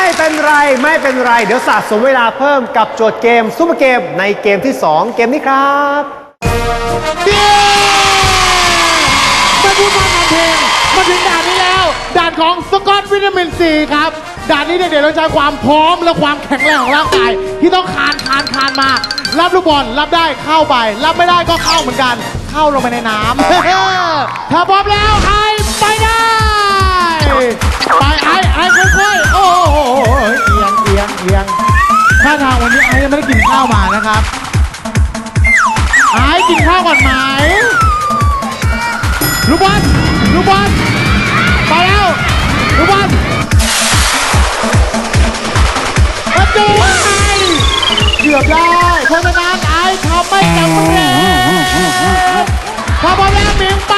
ไม่เป็นไรไม่เป็นไร เดี๋ยวสะสมเวลาเพิ่มกับโจทย์เกมซุปเปอร์เกมในเกมที่ 2 เกมนี้ครับเย้มาดูมาทำเพลงมาถึงด่านนี้แล้วด่านของสกอตวิตามินซีครับด่านนี้เด็กๆต้องใช้ความพร้อมและความแข็งแรงของร่างกายที่ต้องคานคานคานมา รับลูกบอลรับได้เข้าไป รับไม่ได้ก็เข้าเหมือนกัน เข้าลงไปในน้ำถ้าพร้อมแล้วไอไปได้ ไปไอ้ไอค่อยๆโอ้โหเอียงเอียงเอียงท่าทางวันนี้ไอ้ยังไม่ได้กินข้าวมานะครับไอ้กินข้าวก่อนไหมลูกบอลลูกบอลไปแล้วลูกบอลประตูไอ้เกือบได้เพราะฉะนั้นไอ้ทำไม่สำเร็จพอพอแล้วหมิงไป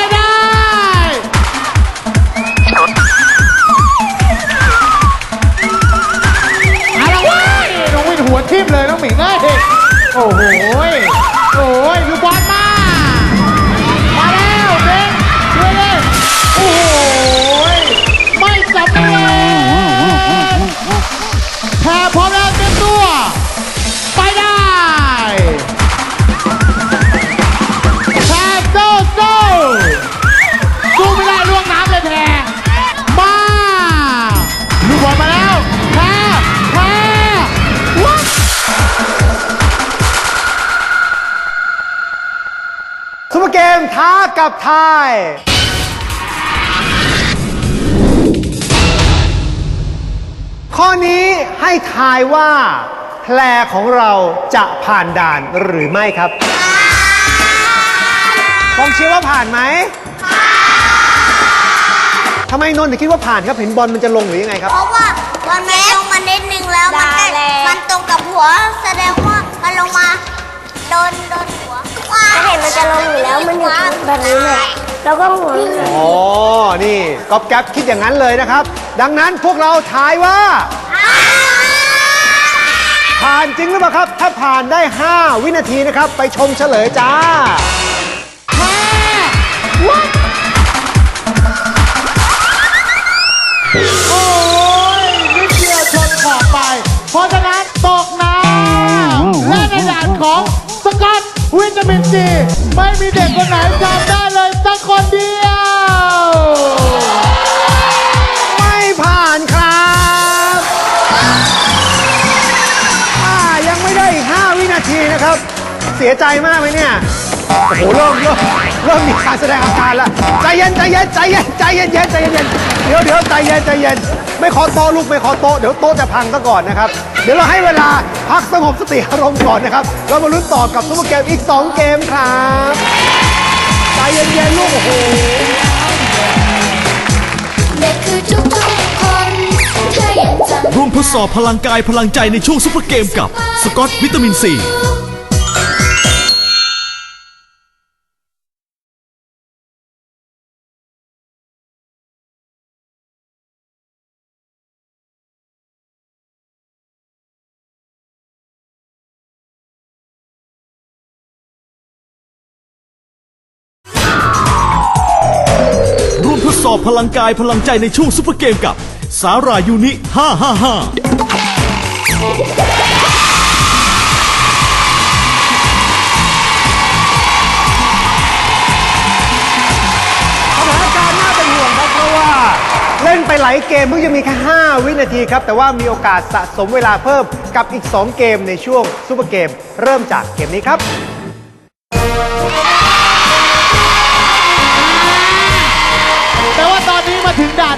โอ้โห กมท้ากับทายข้อนี้ให้ทายว่า แพรของเราจะผ่านด่านหรือไม่ครับกองเชียร์ว่าผ่านไหมทำไมนนท์ถึงคิดว่าผ่านครับเห็นบอลมันจะลงหรือยังไงครับ เพราะว่ามันมันลงมานิดนึงแล้ว มันได้ได้แล้วมันตรงกับหัวแสดงว่ามันลงมาโดนโดนหัวจะ เห็นมันจะลงอยู่แล้วมันอยู่แบบนี้เลยแล้วก็หัวมันอ๋อ นี่ก๊อปแก๊ปคิดอย่างนั้นเลยนะครับ ดังนั้นพวกเราทายว่า ผ่านจริงหรือเปล่าครับ ถ้าผ่านได้ 5 วินาทีนะครับ ไปชมเฉลยจ้าโอ้ มินจีไม่มีเด็กคนไหนจำได้เลยสักคนเดียว ไม่ผ่านครับอ่ายังไม่ได้อีก5วินาทีนะครับ เสียใจมากไหมเนี่ย โอ้โหเริ่มเริ่มเริ่มมีการแสดงอาการแล้วใจเย็นใจเย็นใจเย็นใจเย็นเย็นใจเย็นเย็นเดี๋ยวเดี๋ยวใจเย็นใจเย็นไม่ขอโต๊ะลูกไม่ขอโต๊ะเดี๋ยวโต๊ะจะพังซะก่อนนะครับ เดี๋ยวเราให้เวลาพักสงบสติอารมณ์ก่อนนะครับเรามาลุ้นต่อกับซุปเปอร์เกมอีก 2 เกมครับใจเย็นๆลูกโอ้โหเด็กคือทุกๆคนเธอยังจำ ร่วมทดสอบพลังกายพลังใจในช่วงซุปเปอร์เกมกับสกอตวิตามินซี ร่อบพลังกายพลังใจในช่วงซุปเปอร์เกมกับ สารายูนิ 555สถานการน่าเป็นห่วงครับเพราะว่าเล่นไปหลายเกมเพิ่งจะมีแค่5วินาทีครับ แต่ว่ามีโอกาสสะสมเวลาเพิ่มกับอีก 2 เกมในช่วงซูเปอร์เกม เริ่มจากเกมนี้ครับ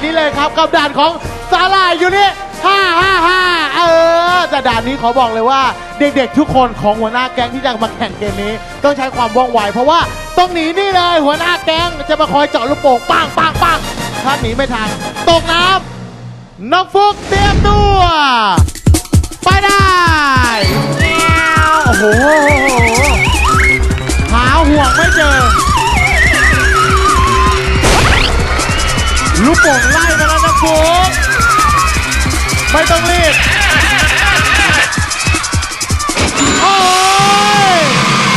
นี้เลยครับกับด่านของสาลายอยู่นี่ห้าห้าห้าเออแต่ด่านนี้ขอบอกเลยว่า เด็กๆ ทุกคนของหัวหน้าแก๊งที่จะมาแข่งเกมนี้ ต้องใช้ความว่องไวเพราะว่าต้องหนีนี่เลยหัวหน้าแก๊งจะมาคอยเจาะลูกโป่งปังปังปังถ้าหนีไม่ทันตกน้ำน้องฟุกเตรียมตัวไปได้โอ้โหหาห่วงไม่เจอ ป่งไล่มาแล้วนะครับไม่ต้องรีบโอ้ย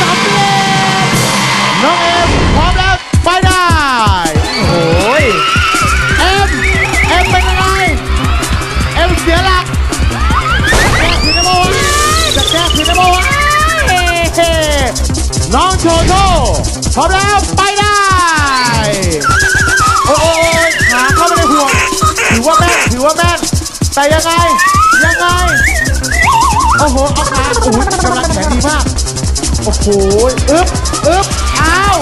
สำเร็จน้องเอ็มพร้อมแล้วไปได้โอ้ยเอ็มเอ็มเป็นยังไงเอ็มเสียหลักแก้คืนได้ปะวะจะแก้คืนได้ปะวะเฮ้เฮ้น้องโชโชพร้อมแล้วไปได้ ถือว่าแม่น แต่ยังไง ยังไง โอ้โห เอาขาโอ้โหกำลังแข็งดีมาก โอ้โห อึ๊บ อึ๊บ อ้าว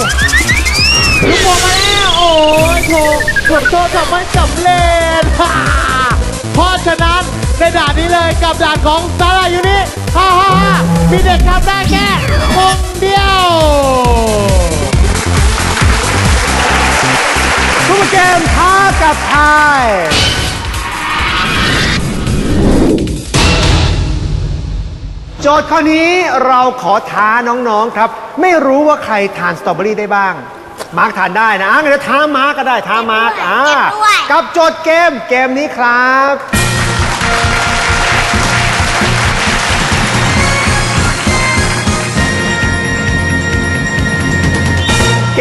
ลูกบอลมาแล้ว โอ้ยโถกดโทษทำไม่สำเร็จเพราะฉะนั้นในด่านนี้เลยกับด่านของซาร่าอยู่นี่ฮ่าฮ่ามีเด็กทำได้แค่คนเดียวทุกเกมท้ากับทาย โจทย์ข้อนี้เราขอท้าน้องๆครับ ไม่รู้ว่าใครทานสตรอเบอรี่ได้บ้าง มาร์กทานได้นะเดี๋ยวท้ามาร์กก็ได้ท้ามาร์กากับโจทย์เกมเกมนี้ครับ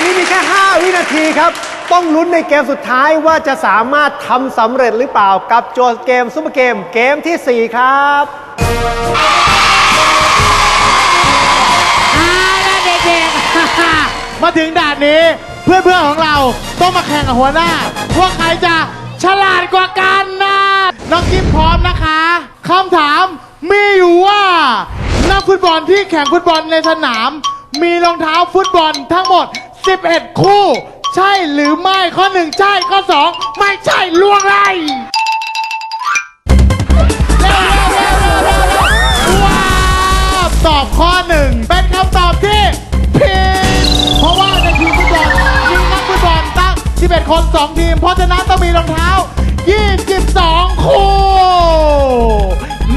อนนี้มีแค่ 5 วินาทีครับ ต้องลุ้นในเกมสุดท้ายว่าจะสามารถทำสำเร็จหรือเปล่ากับโจทย์เกมซุปเปอร์เกมเกมทีสี่4 ครับอาละเด็กๆ มาถึงด่านนี้เพื่อนๆของเราต้องมาแข่งกับหัวหน้า ว่าใครจะฉลาดกว่ากันนะน้องกิ๊บพร้อมนะคะคำถามมีอยู่ว่านักฟุตบอลที่แข่งฟุตบอลในสนาม มีรองเท้าฟุตบอลทั้งหมด 11 คู่ ใช่หรือไม่ข้อหนึ่งใช่ข้อสองไม่ใช่ลวงไรเร็วๆๆๆๆว้าวตอบข้อหนึ่งเป็นคำตอบที่ผิดเพราะว่าในทีมฟุตบอลมีมนักฟุตบอลตั้ง 11 คน 2 ทีม เพราะฉะนั้นต้องมีรองเท้า 22 คู่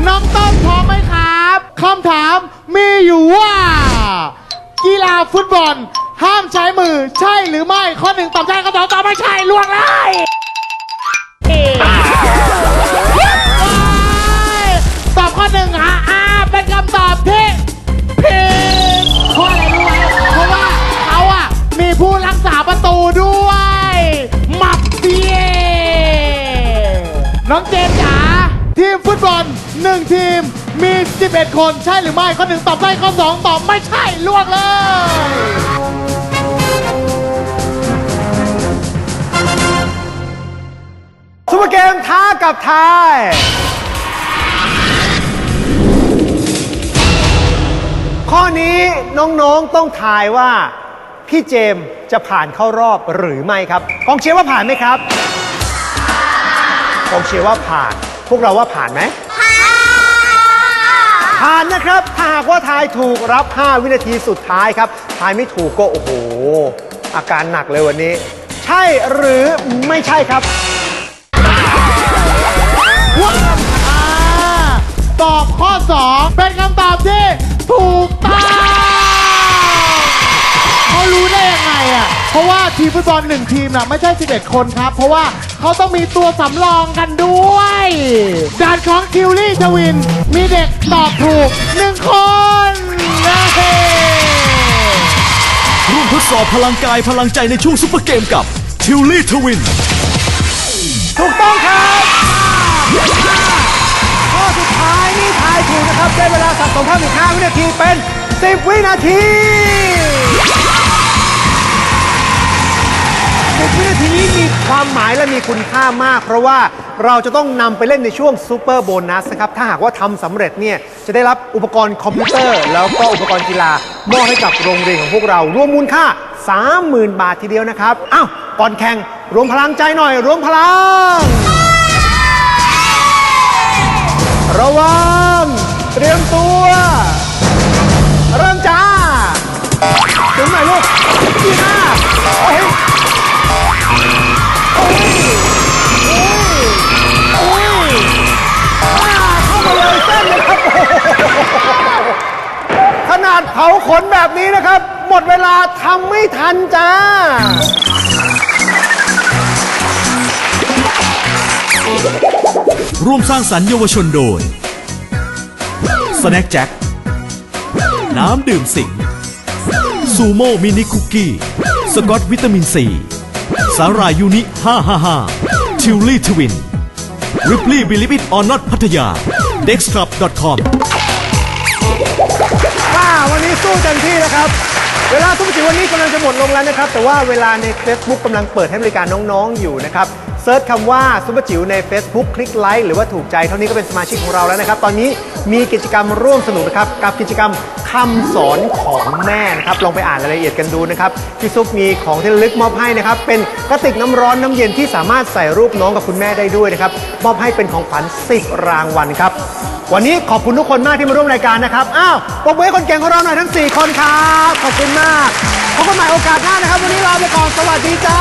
น้องต้นพร้อมไหมครับคำถามมีอยู่ว่า กีฬาฟุตบอล ห้ามใช้มือใช่หรือไม่ ข้อหนึ่งตอบใช่ข้อสองตอบไม่ใช่ล่วงเลยตอบข้อหนึ่งฮะอ่าเป็นคำตอบที่ผิดเพราะอะไรรู้ไหมเพราะว่าเขาอะมีผู้รักษาประตูด้วยมับเบียน้องเจมส์จ๋าทีมฟุตบอลหนึ่งทีมมี 11 คนใช่หรือไม่ ข้อหนึ่งตอบได้ข้อสองตอบไม่ใช่ล่วงเลย กับทายข้อนี้น้องๆต้องทายว่า พี่เจมส์จะผ่านเข้ารอบหรือไม่ครับกองเชียร์ว่าผ่านไหมครับกองเชียร์ว่าผ่าน พวกเราว่าผ่านไหมผ่านนะครับ ถ้าหากว่าทายถูกรับ 5 วินาทีสุดท้ายครับ ทายไม่ถูกก็โอ้โห อาการหนักเลยวันนี้ ใช่หรือไม่ใช่ครับ อบข้อ2เป็นคำตอบที่ถูกต้องเขารู้ได้ยังไงอะ เพราะว่าทีมฟุตบอลหนึ่งทีมน่ะไม่ใช่ 11 คนครับ เพราะว่าเขาต้องมีตัวสำรองกันด้วยด่านของทิวลี่ชวิน มีเด็กตอบถูกหนึ่งคนเย้ร่วมทดสอบพลังกายพลังใจในช่วงซุปเปอร์เกมกับทิวลี่ทวินายนี่ทายถูกนะครับได้เวลาสะสมเพิ่มอีก5วินาทีเป็น 10 วินาที 10 วินาทีนี้มีความหมายและมีคุณค่ามาก เพราะว่าเราจะต้องนำไปเล่นในช่วงซูเปอร์โบนัสนะครับ ถ้าหากว่าทำสำเร็จเนี่ยจะได้รับอุปกรณ์คอมพิวเตอร์ แล้วก็อุปกรณ์กีฬามอบให้กับโรงเรียนของพวกเรา รวมมูลค่า 30,000 บาททีเดียวนะครับอ้าวก่อนแข่งรวมพลังใจหน่อย รวมพลังระวัง เตรียมตัว เริ่มจ้า ถึงไหนลูกที่ห้าโอ้ยโอ้ยโอ้ยโอ้ยเข้ามาเลยเส้นนะครับขนาดเผาขนแบบนี้นะครับ หมดเวลาทำไม่ทันจ้าร่วมสร้างสรรค์เยาวชนโดย สแน็คแจ็ค น้ำดื่มสิงซูโม่มินิคุกกี้ สกอตวิตามินซี สาหร่ายยูนิ 555 ทิวลี่ทวินริปลี่บิลิบิตออนนอตพัทยา d e x c l u b c o m ว่าวันนี้สู้เต็มที่นะครับ เวลาทุกจิ๋ววันนี้กำลังจะหมดลงแล้วนะครับ แต่ว่าเวลาใน Facebook กำลังเปิดให้บริการน้องๆอยู่นะครับ เซิร์ชคำว่าซุปเปอร์จิ๋วใน Facebook คลิกไลค์หรือว่าถูกใจเท่านี้ก็เป็นสมาชิกของเราแล้วนะครับ ตอนนี้มีกิจกรรมร่วมสนุกนะครับ กับกิจกรรมคำสอนของแม่นะครับ ลองไปอ่านรายละเอียดกันดูนะครับพี่ซุปมีของที่ระลึกมอบให้นะครับ เป็นกระติกน้ำร้อนน้ำเย็นที่สามารถใส่รูปน้องกับคุณแม่ได้ด้วยนะครับมอบให้เป็นของขวัญ10รางวัลครับวันนี้ขอบคุณทุกคนมากที่มาร่วมรายการนะครับอ้าวปรบมือให้คนเก่งของเราหน่อยทั้ง 4 คนครับขอบคุณมากพบกันใหม่โอกาสหน้านะครับ วันนี้ลาไปก่อนสวัสดีจ้า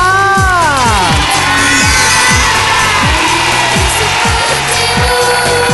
Woo!